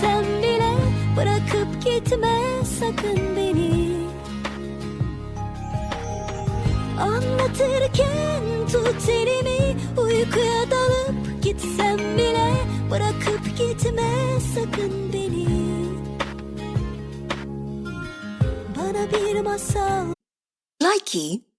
gitsem bile Bırakıp gitme sakın beni. Anlatırken tut elimi uykuya dalıp gitsem bile Bırakıp gitme sakın beni. Bana bir masal. Likey